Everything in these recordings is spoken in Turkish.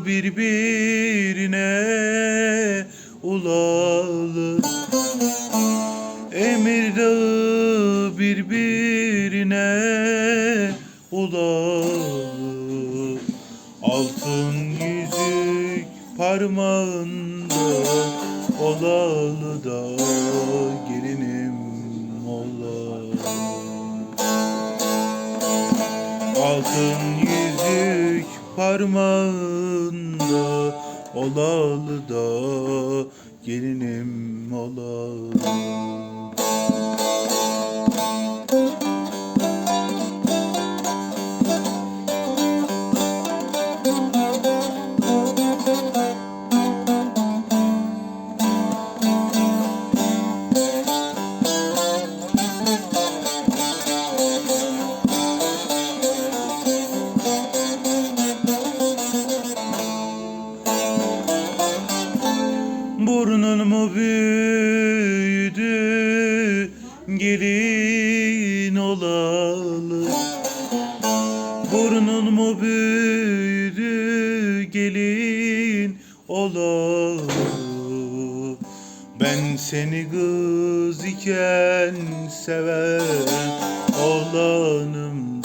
Nasıl birbirine ulalı. Emir dağı birbirine ulalı. Altın yüzük parmağında olalı da gelinim olalı. Altın yüzük parmağında olalı da gelinim olalı. Burnun mu büyüdü? Gelin olalı. Burnun mu büyüdü? Gelin olalı. Ben seni kız iken sever olanım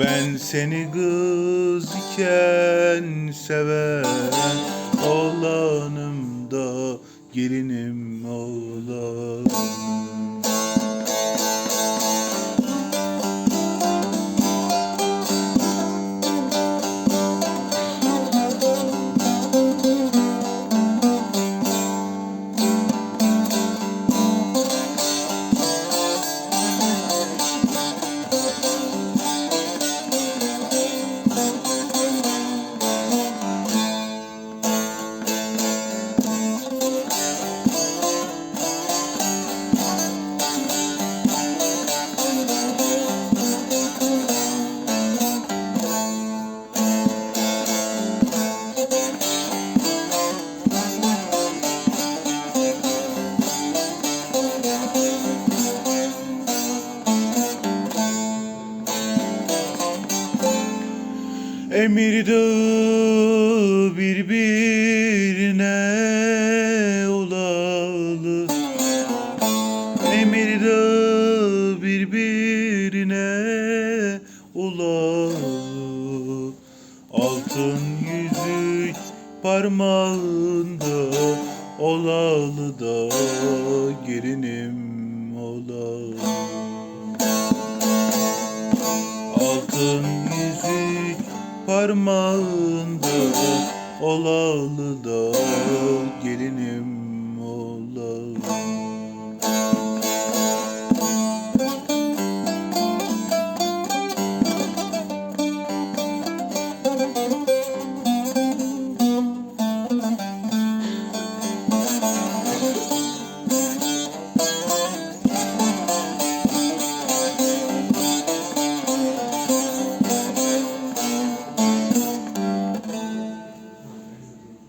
ben seni kız iken seven olanım da gelinim oğlanım. Emir birbirine ulalı Emir birbirine ulalı Altın yüzük parmağında olalı da gelinim olalı. Altın yüzük parmağında olalı da gelinim o.